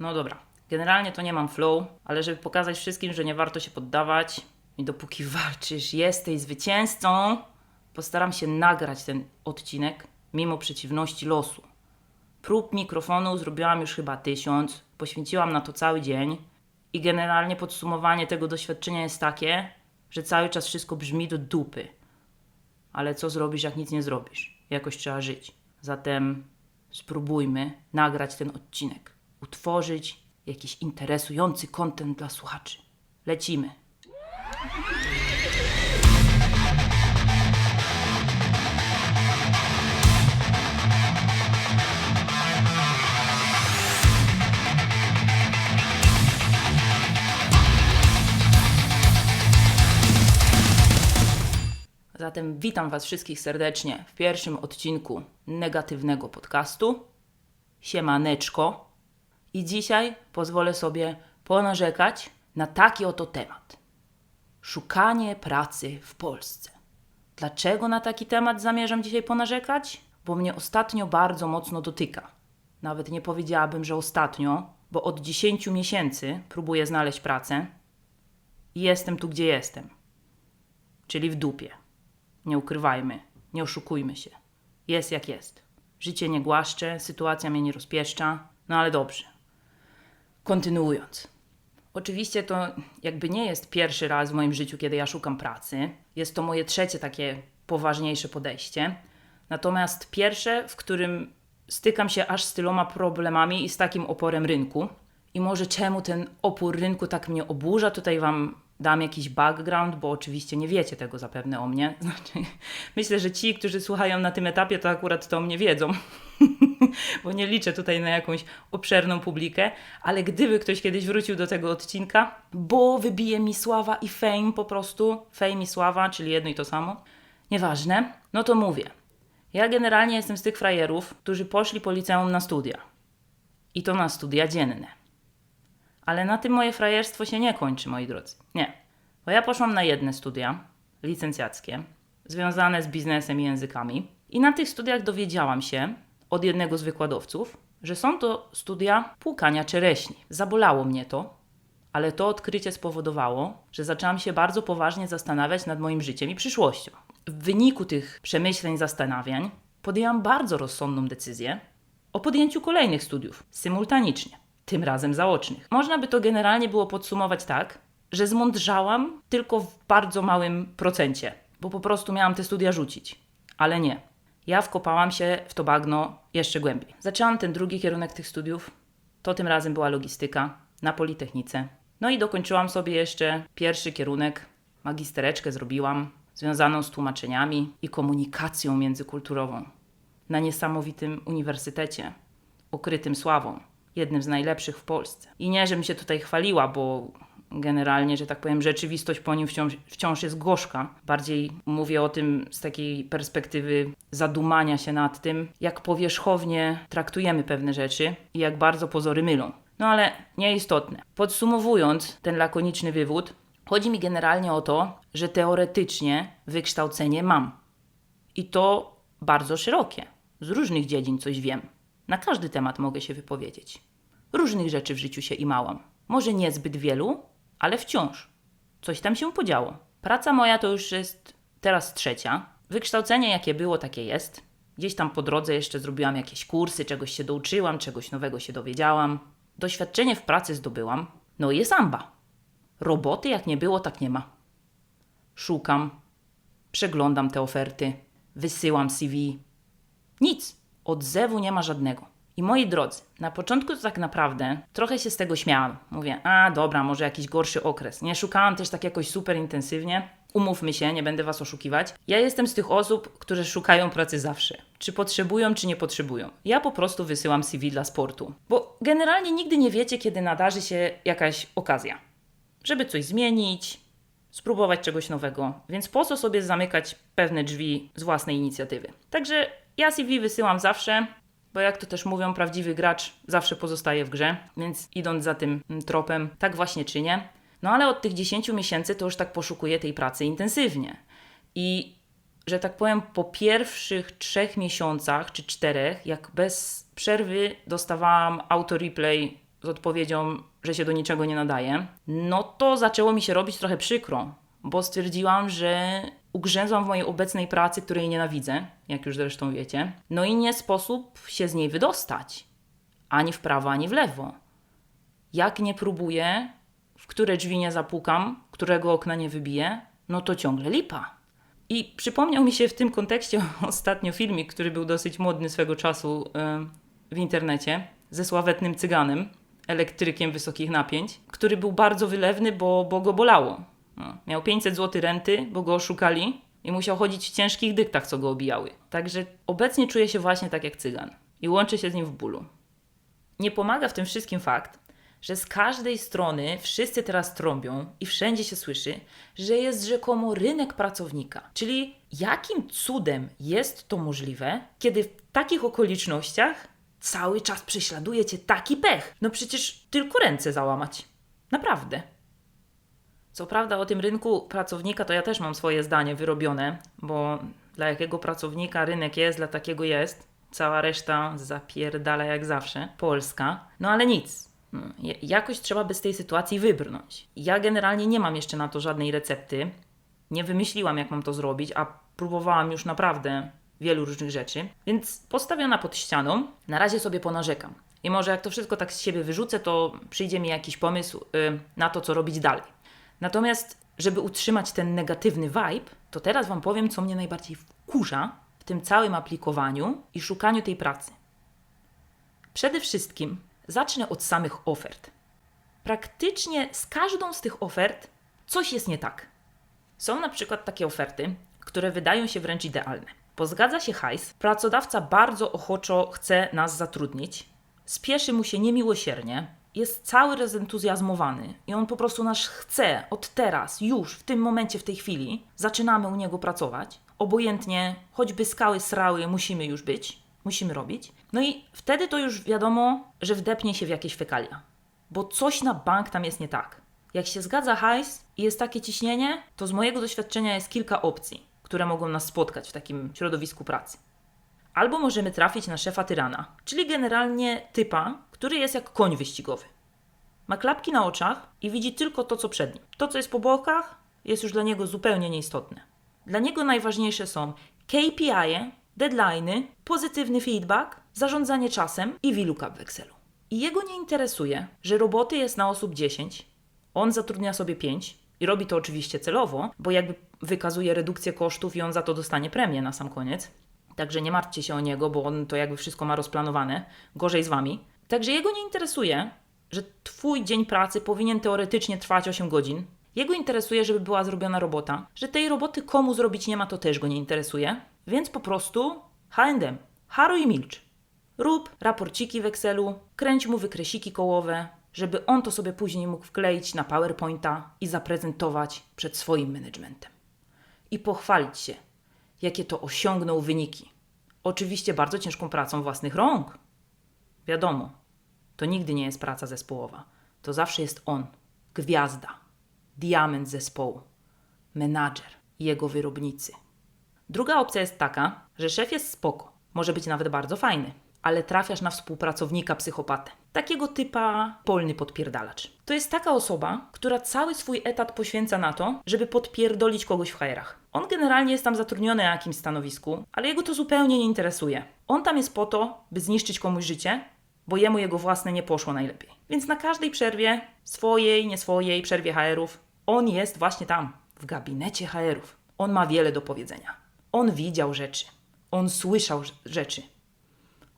No dobra, generalnie to nie mam flow, ale żeby pokazać wszystkim, że nie warto się poddawać i dopóki walczysz, jesteś zwycięzcą, postaram się nagrać ten odcinek mimo przeciwności losu. Prób mikrofonu zrobiłam już chyba tysiąc, poświęciłam na to cały dzień i generalnie podsumowanie tego doświadczenia jest takie, że cały czas wszystko brzmi do dupy. Ale co zrobisz, jak nic nie zrobisz? Jakoś trzeba żyć. Zatem spróbujmy nagrać ten odcinek, utworzyć jakiś interesujący content dla słuchaczy. Lecimy. Zatem witam Was wszystkich serdecznie w pierwszym odcinku negatywnego podcastu. Siemaneczko. I dzisiaj pozwolę sobie ponarzekać na taki oto temat. Szukanie pracy w Polsce. Dlaczego na taki temat zamierzam dzisiaj ponarzekać? Bo mnie ostatnio bardzo mocno dotyka. Nawet nie powiedziałabym, że ostatnio, bo od 10 miesięcy próbuję znaleźć pracę i jestem tu, gdzie jestem. Czyli w dupie. Nie ukrywajmy, nie oszukujmy się. Jest jak jest. Życie nie głaszcze, sytuacja mnie nie rozpieszcza, no ale dobrze. Kontynuując. Oczywiście to jakby nie jest pierwszy raz w moim życiu, kiedy ja szukam pracy. Jest to moje trzecie takie poważniejsze podejście. Natomiast pierwsze, w którym stykam się aż z tyloma problemami i z takim oporem rynku. I może czemu ten opór rynku tak mnie oburza, tutaj Wam dam jakiś background, bo oczywiście nie wiecie tego zapewne o mnie. Znaczy, myślę, że ci, którzy słuchają na tym etapie, to akurat to o mnie wiedzą, bo nie liczę tutaj na jakąś obszerną publikę, ale gdyby ktoś kiedyś wrócił do tego odcinka, bo wybije mi sława i fame po prostu, fame i sława, czyli jedno i to samo, nieważne, no to mówię. Ja generalnie jestem z tych frajerów, którzy poszli po liceum na studia. I to na studia dzienne. Ale na tym moje frajerstwo się nie kończy, moi drodzy. Nie. Bo ja poszłam na jedne studia licencjackie, związane z biznesem i językami. I na tych studiach dowiedziałam się od jednego z wykładowców, że są to studia płukania czereśni. Zabolało mnie to, ale to odkrycie spowodowało, że zaczęłam się bardzo poważnie zastanawiać nad moim życiem i przyszłością. W wyniku tych przemyśleń, zastanawiań podjęłam bardzo rozsądną decyzję o podjęciu kolejnych studiów symultanicznie tym razem zaocznych. Można by to generalnie było podsumować tak, że zmądrzałam tylko w bardzo małym procencie, bo po prostu miałam te studia rzucić. Ale nie. Ja wkopałam się w to bagno jeszcze głębiej. Zaczęłam ten drugi kierunek tych studiów. To tym razem była logistyka na Politechnice. No i dokończyłam sobie jeszcze pierwszy kierunek. Magistereczkę zrobiłam, związaną z tłumaczeniami i komunikacją międzykulturową. Na niesamowitym uniwersytecie, okrytym sławą jednym z najlepszych w Polsce. I nie, żebym się tutaj chwaliła, bo generalnie, że tak powiem, rzeczywistość po nim wciąż, wciąż jest gorzka. Bardziej mówię o tym z takiej perspektywy zadumania się nad tym, jak powierzchownie traktujemy pewne rzeczy i jak bardzo pozory mylą. No ale nieistotne. Podsumowując ten lakoniczny wywód, chodzi mi generalnie o to, że teoretycznie wykształcenie mam. I to bardzo szerokie. Z różnych dziedzin coś wiem. Na każdy temat mogę się wypowiedzieć. Różnych rzeczy w życiu się imałam. Może niezbyt wielu, ale wciąż. Coś tam się podziało. Praca moja to już jest teraz trzecia. Wykształcenie jakie było, takie jest. Gdzieś tam po drodze jeszcze zrobiłam jakieś kursy, czegoś się douczyłam, czegoś nowego się dowiedziałam. Doświadczenie w pracy zdobyłam. No i jest amba. Roboty jak nie było, tak nie ma. Szukam, przeglądam te oferty, wysyłam CV. Nic. Odzewu nie ma żadnego. I moi drodzy, na początku to tak naprawdę trochę się z tego śmiałam. Mówię, a dobra, może jakiś gorszy okres. Nie szukałam też tak jakoś super intensywnie. Umówmy się, nie będę Was oszukiwać. Ja jestem z tych osób, które szukają pracy zawsze. Czy potrzebują, czy nie potrzebują. Ja po prostu wysyłam CV dla sportu. Bo generalnie nigdy nie wiecie, kiedy nadarzy się jakaś okazja. Żeby coś zmienić, spróbować czegoś nowego. Więc po co sobie zamykać pewne drzwi z własnej inicjatywy? Także ja CV wysyłam zawsze, bo jak to też mówią, prawdziwy gracz zawsze pozostaje w grze, więc idąc za tym tropem, tak właśnie czynię. No ale od tych 10 miesięcy to już tak poszukuję tej pracy intensywnie. I że tak powiem, po pierwszych trzech miesiącach czy czterech, jak bez przerwy dostawałam auto-replay z odpowiedzią, że się do niczego nie nadaje, no to zaczęło mi się robić trochę przykro, bo stwierdziłam, że ugrzęzłam w mojej obecnej pracy, której nienawidzę, jak już zresztą wiecie, no i nie sposób się z niej wydostać. Ani w prawo, ani w lewo. Jak nie próbuję, w które drzwi nie zapukam, którego okna nie wybiję, no to ciągle lipa. I przypomniał mi się w tym kontekście ostatnio filmik, który był dosyć modny swego czasu yy, w internecie, ze sławetnym cyganem, elektrykiem wysokich napięć, który był bardzo wylewny, bo, bo go bolało. No, miał 500 zł renty, bo go oszukali i musiał chodzić w ciężkich dyktach, co go obijały. Także obecnie czuję się właśnie tak jak cygan i łączę się z nim w bólu. Nie pomaga w tym wszystkim fakt, że z każdej strony wszyscy teraz trąbią i wszędzie się słyszy, że jest rzekomo rynek pracownika. Czyli jakim cudem jest to możliwe, kiedy w takich okolicznościach cały czas prześladuje cię taki pech? No przecież tylko ręce załamać. Naprawdę. Co prawda o tym rynku pracownika to ja też mam swoje zdanie wyrobione, bo dla jakiego pracownika rynek jest, dla takiego jest. Cała reszta zapierdala jak zawsze. Polska. No ale nic. No, jakoś trzeba by z tej sytuacji wybrnąć. Ja generalnie nie mam jeszcze na to żadnej recepty. Nie wymyśliłam, jak mam to zrobić, a próbowałam już naprawdę wielu różnych rzeczy. Więc postawiona pod ścianą, na razie sobie ponarzekam. I może jak to wszystko tak z siebie wyrzucę, to przyjdzie mi jakiś pomysł yy, na to, co robić dalej. Natomiast, żeby utrzymać ten negatywny vibe, to teraz Wam powiem, co mnie najbardziej wkurza w tym całym aplikowaniu i szukaniu tej pracy. Przede wszystkim zacznę od samych ofert. Praktycznie z każdą z tych ofert coś jest nie tak. Są na przykład takie oferty, które wydają się wręcz idealne. Bo zgadza się hajs, pracodawca bardzo ochoczo chce nas zatrudnić, spieszy mu się niemiłosiernie, jest cały rozentuzjazmowany i on po prostu nas chce od teraz, już, w tym momencie, w tej chwili, zaczynamy u niego pracować. Obojętnie, choćby skały srały, musimy już być, musimy robić. No i wtedy to już wiadomo, że wdepnie się w jakieś fekalia. Bo coś na bank tam jest nie tak. Jak się zgadza hajs i jest takie ciśnienie, to z mojego doświadczenia jest kilka opcji, które mogą nas spotkać w takim środowisku pracy. Albo możemy trafić na szefa tyrana, czyli generalnie typa, który jest jak koń wyścigowy. Ma klapki na oczach i widzi tylko to, co przed nim. To, co jest po bokach, jest już dla niego zupełnie nieistotne. Dla niego najważniejsze są KPI, deadlines, pozytywny feedback, zarządzanie czasem i VLOOKUP w Excelu. I jego nie interesuje, że roboty jest na osób 10, on zatrudnia sobie 5 i robi to oczywiście celowo, bo jakby wykazuje redukcję kosztów i on za to dostanie premię na sam koniec. Także nie martwcie się o niego, bo on to jakby wszystko ma rozplanowane. Gorzej z wami. Także jego nie interesuje, że twój dzień pracy powinien teoretycznie trwać 8 godzin. Jego interesuje, żeby była zrobiona robota. Że tej roboty komu zrobić nie ma, to też go nie interesuje. Więc po prostu H&M, haruj i milcz. Rób raporciki w Excelu, kręć mu wykresiki kołowe, żeby on to sobie później mógł wkleić na PowerPointa i zaprezentować przed swoim managementem. I pochwalić się, jakie to osiągnął wyniki. Oczywiście bardzo ciężką pracą własnych rąk. Wiadomo, to nigdy nie jest praca zespołowa. To zawsze jest on, gwiazda, diament zespołu, menadżer i jego wyrobnicy. Druga opcja jest taka, że szef jest spoko, może być nawet bardzo fajny, ale trafiasz na współpracownika psychopatę. Takiego typa polny podpierdalacz. To jest taka osoba, która cały swój etat poświęca na to, żeby podpierdolić kogoś w HR-ach. On generalnie jest tam zatrudniony na jakimś stanowisku, ale jego to zupełnie nie interesuje. On tam jest po to, by zniszczyć komuś życie, bo jemu jego własne nie poszło najlepiej. Więc na każdej przerwie, swojej, nie swojej, przerwie HR-ów, on jest właśnie tam, w gabinecie HR-ów. On ma wiele do powiedzenia. On widział rzeczy. On słyszał rzeczy.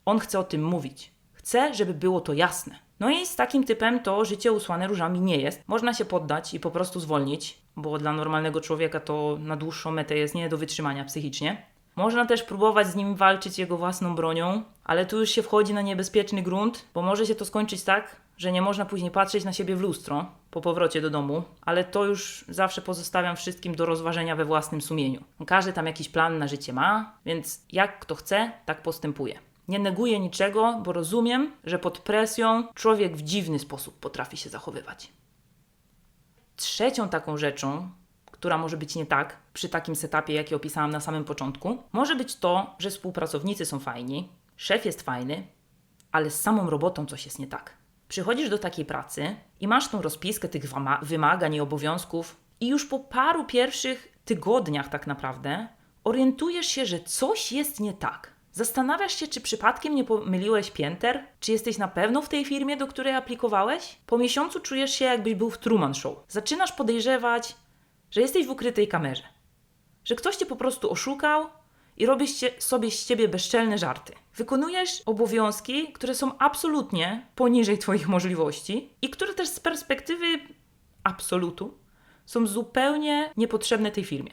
On chce o tym mówić. Chce, żeby było to jasne. No i z takim typem to życie usłane różami nie jest. Można się poddać i po prostu zwolnić, bo dla normalnego człowieka to na dłuższą metę jest nie do wytrzymania psychicznie. Można też próbować z nim walczyć jego własną bronią, ale tu już się wchodzi na niebezpieczny grunt, bo może się to skończyć tak, że nie można później patrzeć na siebie w lustro po powrocie do domu, ale to już zawsze pozostawiam wszystkim do rozważenia we własnym sumieniu. Każdy tam jakiś plan na życie ma, więc jak kto chce, tak postępuje. Nie neguję niczego, bo rozumiem, że pod presją człowiek w dziwny sposób potrafi się zachowywać. Trzecią taką rzeczą, która może być nie tak przy takim setupie, jaki opisałam na samym początku, może być to, że współpracownicy są fajni, szef jest fajny, ale z samą robotą coś jest nie tak. Przychodzisz do takiej pracy i masz tą rozpiskę tych wymagań i obowiązków, i już po paru pierwszych tygodniach, tak naprawdę, orientujesz się, że coś jest nie tak. Zastanawiasz się, czy przypadkiem nie pomyliłeś pięter? Czy jesteś na pewno w tej firmie, do której aplikowałeś? Po miesiącu czujesz się, jakbyś był w Truman Show. Zaczynasz podejrzewać, że jesteś w ukrytej kamerze. Że ktoś cię po prostu oszukał i cie- sobie z ciebie bezczelne żarty. Wykonujesz obowiązki, które są absolutnie poniżej twoich możliwości i które też z perspektywy absolutu są zupełnie niepotrzebne tej firmie.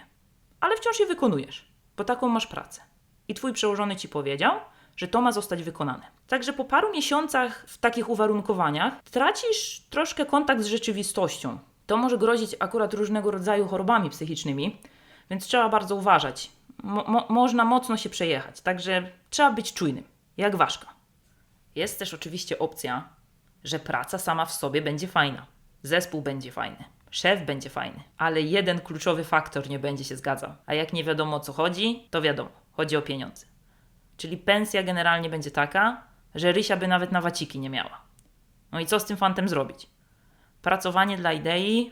Ale wciąż je wykonujesz, bo taką masz pracę. I twój przełożony ci powiedział, że to ma zostać wykonane. Także po paru miesiącach w takich uwarunkowaniach tracisz troszkę kontakt z rzeczywistością. To może grozić akurat różnego rodzaju chorobami psychicznymi, więc trzeba bardzo uważać. Mo- mo- można mocno się przejechać, także trzeba być czujnym, jak ważka. Jest też oczywiście opcja, że praca sama w sobie będzie fajna, zespół będzie fajny, szef będzie fajny, ale jeden kluczowy faktor nie będzie się zgadzał. A jak nie wiadomo o co chodzi, to wiadomo, chodzi o pieniądze. Czyli pensja generalnie będzie taka, że Rysia by nawet na waciki nie miała. No i co z tym fantem zrobić? Pracowanie dla idei?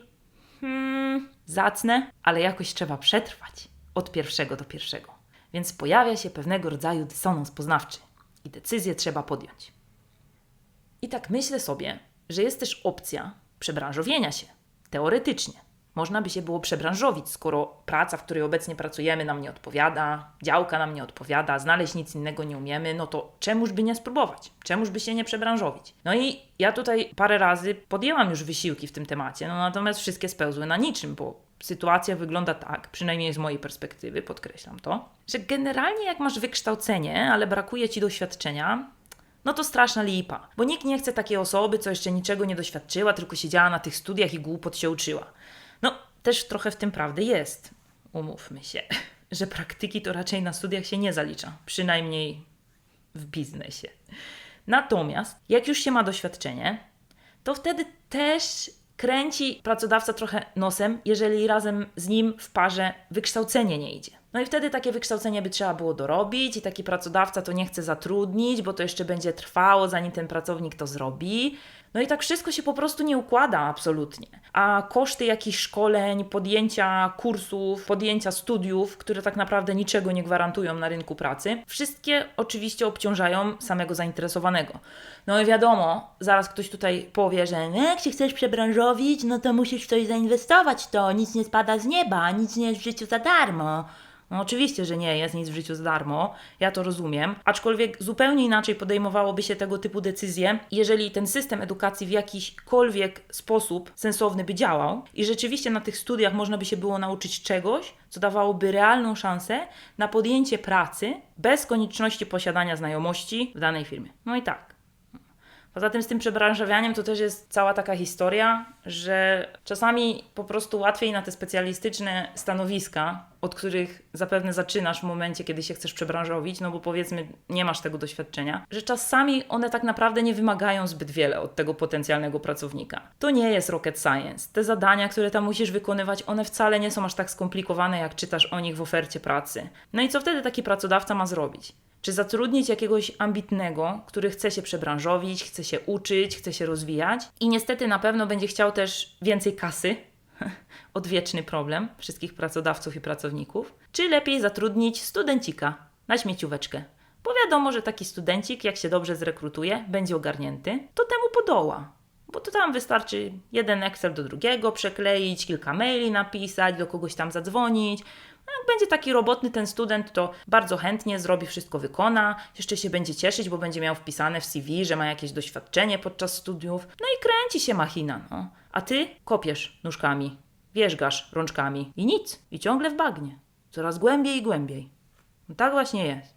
Hmm, zacne, ale jakoś trzeba przetrwać od pierwszego do pierwszego. Więc pojawia się pewnego rodzaju dysonans poznawczy i decyzję trzeba podjąć. I tak myślę sobie, że jest też opcja przebranżowienia się. Teoretycznie. Można by się było przebranżowić, skoro praca, w której obecnie pracujemy, nam nie odpowiada, działka nam nie odpowiada, znaleźć nic innego nie umiemy, no to czemuż by nie spróbować? Czemuż by się nie przebranżowić? No i ja tutaj parę razy podjęłam już wysiłki w tym temacie, no natomiast wszystkie spełzły na niczym, bo sytuacja wygląda tak, przynajmniej z mojej perspektywy, podkreślam to, że generalnie jak masz wykształcenie, ale brakuje ci doświadczenia, no to straszna lipa, bo nikt nie chce takiej osoby, co jeszcze niczego nie doświadczyła, tylko siedziała na tych studiach i głupot się uczyła. No, też trochę w tym prawdy jest, umówmy się, że praktyki to raczej na studiach się nie zalicza, przynajmniej w biznesie. Natomiast jak już się ma doświadczenie, to wtedy też kręci pracodawca trochę nosem, jeżeli razem z nim w parze wykształcenie nie idzie. No i wtedy takie wykształcenie by trzeba było dorobić i taki pracodawca to nie chce zatrudnić, bo to jeszcze będzie trwało, zanim ten pracownik to zrobi. No i tak wszystko się po prostu nie układa absolutnie. A koszty jakichś szkoleń, podjęcia kursów, podjęcia studiów, które tak naprawdę niczego nie gwarantują na rynku pracy, wszystkie oczywiście obciążają samego zainteresowanego. No i wiadomo, zaraz ktoś tutaj powie, że "No, jak się chcesz przebranżowić, no to musisz w coś zainwestować, to nic nie spada z nieba, nic nie jest w życiu za darmo. No oczywiście, że nie jest nic w życiu za darmo, ja to rozumiem, aczkolwiek zupełnie inaczej podejmowałoby się tego typu decyzje, jeżeli ten system edukacji w jakiśkolwiek sposób sensowny by działał i rzeczywiście na tych studiach można by się było nauczyć czegoś, co dawałoby realną szansę na podjęcie pracy bez konieczności posiadania znajomości w danej firmie. No i tak. Poza tym z tym przebranżawianiem to też jest cała taka historia, że czasami po prostu łatwiej na te specjalistyczne stanowiska, od których zapewne zaczynasz w momencie, kiedy się chcesz przebranżowić, no bo powiedzmy nie masz tego doświadczenia, że czasami one tak naprawdę nie wymagają zbyt wiele od tego potencjalnego pracownika. To nie jest rocket science. Te zadania, które tam musisz wykonywać, one wcale nie są aż tak skomplikowane, jak czytasz o nich w ofercie pracy. No i co wtedy taki pracodawca ma zrobić? Czy zatrudnić jakiegoś ambitnego, który chce się przebranżowić, chce się uczyć, chce się rozwijać i niestety na pewno będzie chciał też więcej kasy, odwieczny problem wszystkich pracodawców i pracowników, czy lepiej zatrudnić studencika na śmiecióweczkę? Bo wiadomo, że taki studencik, jak się dobrze zrekrutuje, będzie ogarnięty, to temu podoła. Bo to tam wystarczy jeden Excel do drugiego przekleić, kilka maili napisać, do kogoś tam zadzwonić. Jak będzie taki robotny ten student, to bardzo chętnie zrobi, wszystko wykona, jeszcze się będzie cieszyć, bo będzie miał wpisane w CV, że ma jakieś doświadczenie podczas studiów. No i kręci się machina, no. A ty kopiesz nóżkami, wierzgasz rączkami i nic, i ciągle w bagnie. Coraz głębiej i głębiej. No tak właśnie jest.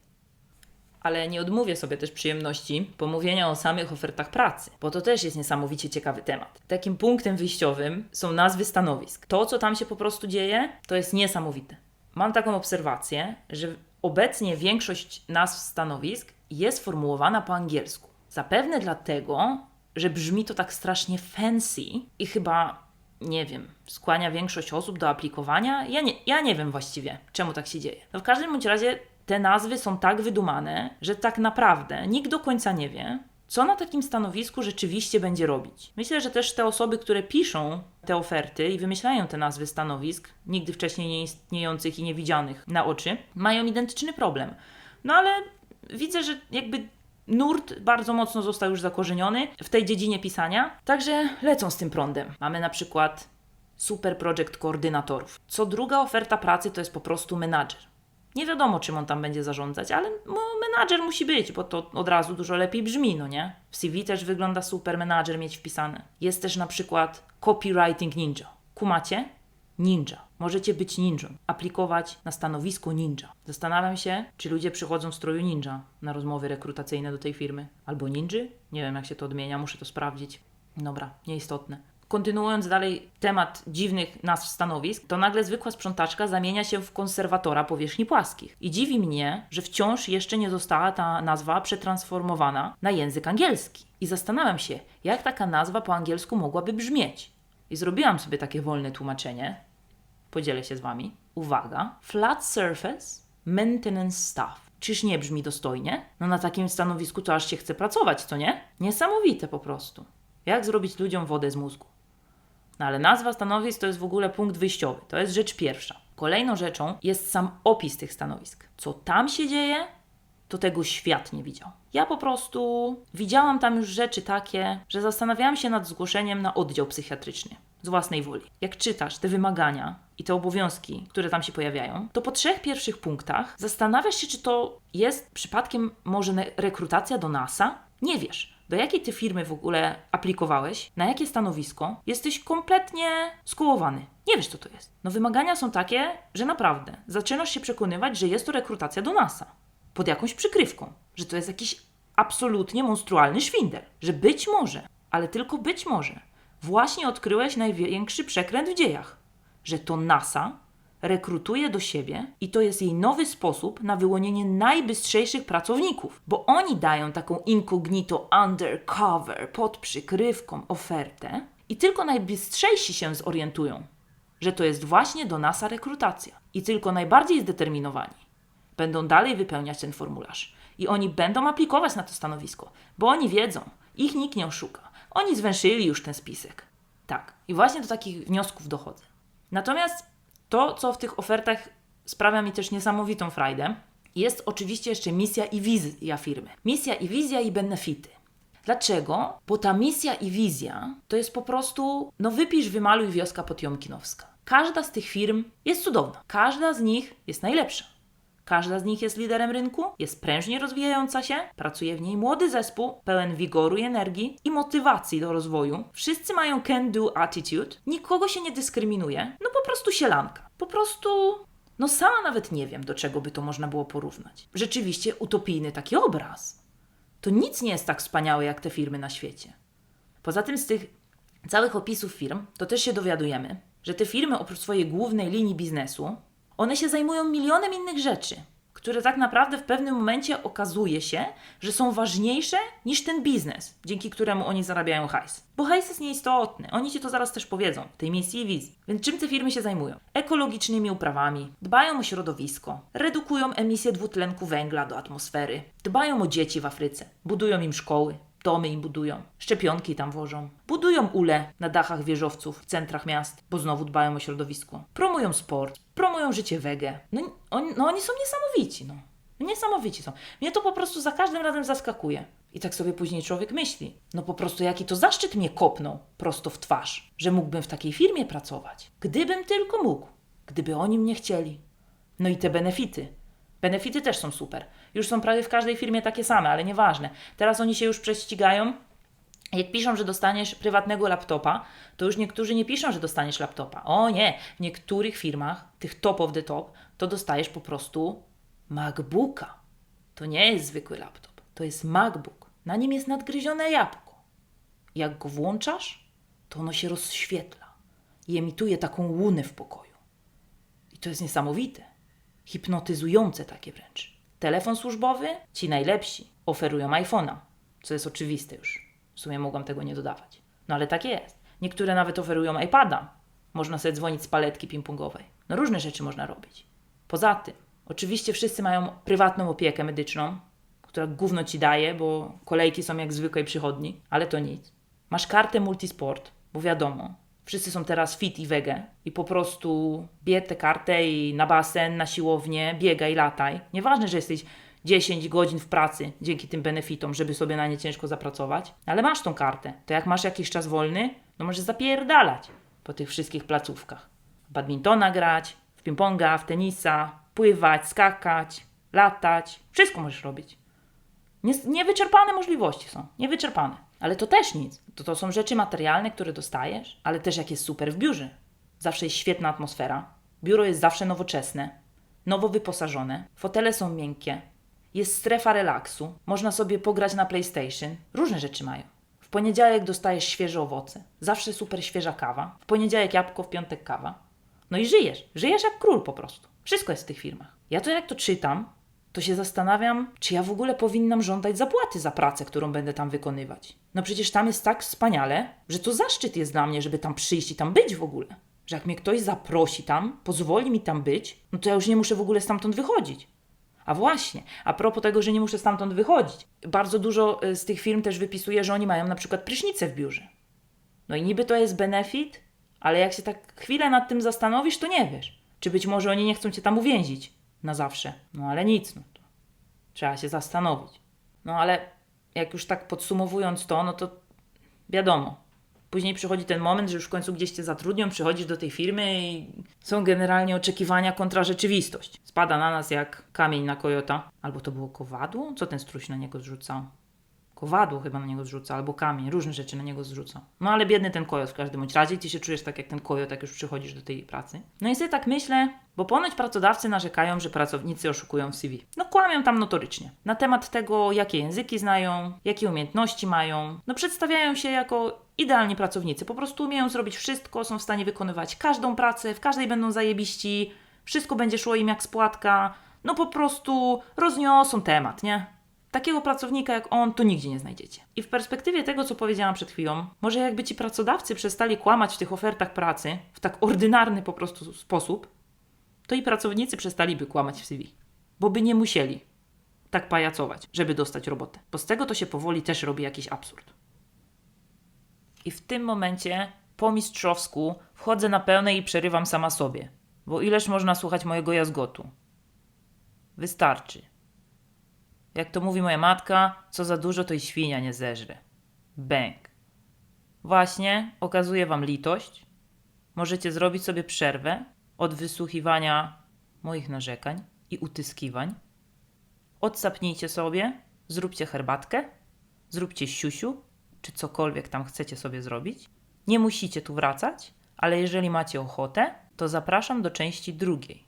Ale nie odmówię sobie też przyjemności pomówienia o samych ofertach pracy, bo to też jest niesamowicie ciekawy temat. Takim punktem wyjściowym są nazwy stanowisk. To, co tam się po prostu dzieje, to jest niesamowite. Mam taką obserwację, że obecnie większość nazw stanowisk jest formułowana po angielsku. Zapewne dlatego, że brzmi to tak strasznie fancy i chyba, nie wiem, skłania większość osób do aplikowania. Ja nie, ja nie wiem właściwie, czemu tak się dzieje. No w każdym bądź razie te nazwy są tak wydumane, że tak naprawdę nikt do końca nie wie, co na takim stanowisku rzeczywiście będzie robić. Myślę, że też te osoby, które piszą te oferty i wymyślają te nazwy stanowisk, nigdy wcześniej nieistniejących i niewidzianych na oczy, mają identyczny problem. No ale widzę, że jakby nurt bardzo mocno został już zakorzeniony w tej dziedzinie pisania, także lecą z tym prądem. Mamy na przykład super project koordynatorów. Co druga oferta pracy to jest po prostu menadżer. Nie wiadomo, czym on tam będzie zarządzać, ale menadżer musi być, bo to od razu dużo lepiej brzmi, no nie? W CV też wygląda super menadżer mieć wpisane. Jest też na przykład copywriting ninja. Kumacie? Ninja. Możecie być ninją, aplikować na stanowisko ninja. Zastanawiam się, czy ludzie przychodzą w stroju ninja na rozmowy rekrutacyjne do tej firmy. Albo ninży? Nie wiem, jak się to odmienia, muszę to sprawdzić. Dobra, nieistotne. Kontynuując dalej temat dziwnych nazw stanowisk, to nagle zwykła sprzątaczka zamienia się w konserwatora powierzchni płaskich. I dziwi mnie, że wciąż jeszcze nie została ta nazwa przetransformowana na język angielski. I zastanawiam się, jak taka nazwa po angielsku mogłaby brzmieć. I zrobiłam sobie takie wolne tłumaczenie. Podzielę się z Wami. Uwaga. Flat surface maintenance staff. Czyż nie brzmi dostojnie? No na takim stanowisku to aż się chce pracować, co nie? Niesamowite po prostu. Jak zrobić ludziom wodę z mózgu? No ale nazwa stanowisk to jest w ogóle punkt wyjściowy. To jest rzecz pierwsza. Kolejną rzeczą jest sam opis tych stanowisk. Co tam się dzieje, to tego świat nie widział. Ja po prostu widziałam tam już rzeczy takie, że zastanawiałam się nad zgłoszeniem na oddział psychiatryczny z własnej woli. Jak czytasz te wymagania i te obowiązki, które tam się pojawiają, to po trzech pierwszych punktach zastanawiasz się, czy to jest przypadkiem może rekrutacja do NASA? Nie wiesz do jakiej ty firmy w ogóle aplikowałeś, na jakie stanowisko, jesteś kompletnie skołowany. Nie wiesz, co to jest. No wymagania są takie, że naprawdę zaczynasz się przekonywać, że jest to rekrutacja do NASA. Pod jakąś przykrywką. Że to jest jakiś absolutnie monstrualny szwindel. Że być może, ale tylko być może, właśnie odkryłeś największy przekręt w dziejach. Że to NASA rekrutuje do siebie i to jest jej nowy sposób na wyłonienie najbystrzejszych pracowników, bo oni dają taką incognito undercover pod przykrywką ofertę i tylko najbystrzejsi się zorientują, że to jest właśnie do NASA rekrutacja i tylko najbardziej zdeterminowani będą dalej wypełniać ten formularz i oni będą aplikować na to stanowisko, bo oni wiedzą, ich nikt nie oszuka. Oni zwęszyli już ten spisek. Tak, i właśnie do takich wniosków dochodzę. Natomiast to, co w tych ofertach sprawia mi też niesamowitą frajdę, jest oczywiście jeszcze misja i wizja firmy. Misja i wizja i benefity. Dlaczego? Bo ta misja i wizja to jest po prostu, no wypisz, wymaluj wioska potiomkinowska. Każda z tych firm jest cudowna. Każda z nich jest najlepsza. Każda z nich jest liderem rynku, jest prężnie rozwijająca się, pracuje w niej młody zespół, pełen wigoru i energii i motywacji do rozwoju. Wszyscy mają can-do attitude, nikogo się nie dyskryminuje, no po prostu sielanka. Po prostu no sama nawet nie wiem, do czego by to można było porównać. Rzeczywiście utopijny taki obraz. To nic nie jest tak wspaniałe jak te firmy na świecie. Poza tym z tych całych opisów firm, to też się dowiadujemy, że te firmy oprócz swojej głównej linii biznesu one się zajmują milionem innych rzeczy, które tak naprawdę w pewnym momencie okazuje się, że są ważniejsze niż ten biznes, dzięki któremu oni zarabiają hajs. Bo hajs jest nieistotny, oni ci to zaraz też powiedzą, tej misji i wizji. Więc czym te firmy się zajmują? Ekologicznymi uprawami, dbają o środowisko, redukują emisję dwutlenku węgla do atmosfery, dbają o dzieci w Afryce, budują im szkoły, domy im budują, szczepionki tam wożą, budują ule na dachach wieżowców w centrach miast, bo znowu dbają o środowisko, promują sport, promują życie wege. No, on, no oni są niesamowici, no. Niesamowici są. Mnie to po prostu za każdym razem zaskakuje. I tak sobie później człowiek myśli, no po prostu jaki to zaszczyt mnie kopnął prosto w twarz, że mógłbym w takiej firmie pracować. Gdybym tylko mógł, gdyby oni mnie chcieli. No i te benefity. Benefity też są super. Już są prawie w każdej firmie takie same, ale nieważne. Teraz oni się już prześcigają. Jak piszą, że dostaniesz prywatnego laptopa, to już niektórzy nie piszą, że dostaniesz laptopa. O nie, w niektórych firmach, tych top of the top, to dostajesz po prostu MacBooka. To nie jest zwykły laptop, to jest MacBook. Na nim jest nadgryzione jabłko. Jak go włączasz, to ono się rozświetla i emituje taką łunę w pokoju. I to jest niesamowite. Hipnotyzujące takie wręcz. Telefon służbowy? Ci najlepsi oferują iPhone'a, co jest oczywiste już. W sumie mogłam tego nie dodawać. No ale tak jest. Niektóre nawet oferują iPada. Można sobie dzwonić z paletki ping-pongowej. No różne rzeczy można robić. Poza tym, oczywiście wszyscy mają prywatną opiekę medyczną, która gówno ci daje, bo kolejki są jak zwykłej przychodni, ale to nic. Masz kartę multisport, bo wiadomo, wszyscy są teraz fit i wege i po prostu bierz tę kartę i na basen, na siłownię, biegaj, lataj. Nieważne, że jesteś 10 godzin w pracy dzięki tym benefitom, żeby sobie na nie ciężko zapracować, ale masz tą kartę. To jak masz jakiś czas wolny, no możesz zapierdalać po tych wszystkich placówkach. Badmintona grać, w ping-ponga, w tenisa, pływać, skakać, latać. Wszystko możesz robić. Nie- Niewyczerpane możliwości są, niewyczerpane. Ale to też nic. To, to są rzeczy materialne, które dostajesz, ale też jak jest super w biurze. Zawsze jest świetna atmosfera. Biuro jest zawsze nowoczesne, nowo wyposażone, fotele są miękkie, jest strefa relaksu, można sobie pograć na PlayStation. Różne rzeczy mają. W poniedziałek dostajesz świeże owoce, zawsze super świeża kawa. W poniedziałek jabłko, w piątek kawa. No i żyjesz, żyjesz jak król po prostu. Wszystko jest w tych firmach. Ja to jak to czytam, to się zastanawiam, czy ja w ogóle powinnam żądać zapłaty za pracę, którą będę tam wykonywać. No przecież tam jest tak wspaniale, że to zaszczyt jest dla mnie, żeby tam przyjść i tam być w ogóle. Że jak mnie ktoś zaprosi tam, pozwoli mi tam być, no to ja już nie muszę w ogóle stamtąd wychodzić. A właśnie, a propos tego, że nie muszę stamtąd wychodzić. Bardzo dużo y, z tych firm też wypisuje, że oni mają na przykład prysznice w biurze. No i niby to jest benefit, ale jak się tak chwilę nad tym zastanowisz, to nie wiesz. Czy być może oni nie chcą cię tam uwięzić na zawsze. No ale nic, no to trzeba się zastanowić. No ale jak już tak podsumowując to, no to wiadomo. Później przychodzi ten moment, że już w końcu gdzieś cię zatrudnią, przychodzisz do tej firmy i są generalnie oczekiwania kontra rzeczywistość. Spada na nas jak kamień na kojota. Albo to było kowadło? Co ten struś na niego zrzucał? Kowadło chyba na niego zrzuca, albo kamień, różne rzeczy na niego zrzuca. No ale biedny ten kojot w każdym bądź razie ty się czujesz tak jak ten kojot, jak już przychodzisz do tej pracy. No i sobie tak myślę, bo ponoć pracodawcy narzekają, że pracownicy oszukują w CV. No kłamią tam notorycznie. Na temat tego, jakie języki znają, jakie umiejętności mają. No przedstawiają się jako idealni pracownicy. Po prostu umieją zrobić wszystko, są w stanie wykonywać każdą pracę, w każdej będą zajebiści, wszystko będzie szło im jak spłatka. No po prostu rozniosą temat, nie? Takiego pracownika jak on to nigdzie nie znajdziecie. I w perspektywie tego, co powiedziałam przed chwilą, może jakby ci pracodawcy przestali kłamać w tych ofertach pracy w tak ordynarny po prostu sposób, to i pracownicy przestaliby kłamać w CV. Bo by nie musieli tak pajacować, żeby dostać robotę. Bo z tego to się powoli też robi jakiś absurd. I w tym momencie, po mistrzowsku, wchodzę na pełnej i przerywam sama sobie. Bo ileż można słuchać mojego jazgotu? Wystarczy. Jak to mówi moja matka, co za dużo to i świnia nie zeżre. Bęk. Właśnie okazuję wam litość. Możecie zrobić sobie przerwę od wysłuchiwania moich narzekań i utyskiwań. Odsapnijcie sobie, zróbcie herbatkę, zróbcie siusiu, czy cokolwiek tam chcecie sobie zrobić. Nie musicie tu wracać, ale jeżeli macie ochotę, to zapraszam do części drugiej.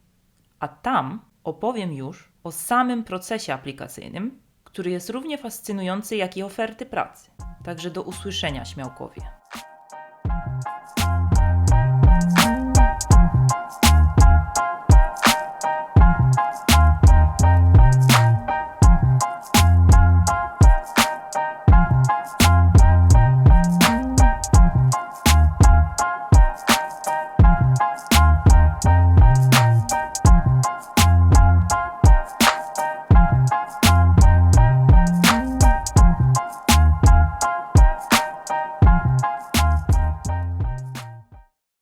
A tam opowiem już o samym procesie aplikacyjnym, który jest równie fascynujący jak i oferty pracy. Także do usłyszenia, śmiałkowie.